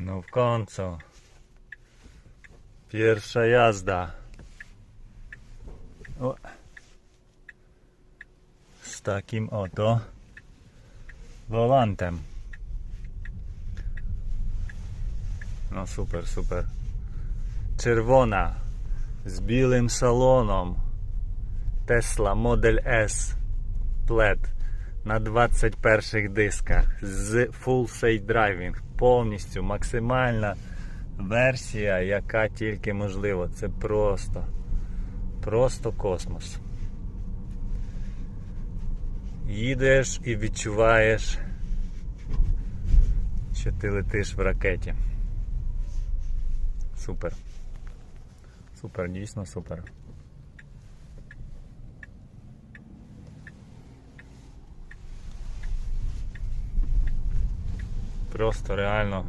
No w końcu. Pierwsza jazda. O. Z takim oto wolantem. No super, super. Czerwona z białym salonem. Tesla Model S. Plaid. На 21 дисках з Full Safe Driving. Повністю максимальна версія, яка тільки можлива. Це просто, просто космос. Їдеш і відчуваєш, що ти летиш в ракеті. Супер. Супер, дійсно супер. Просто реально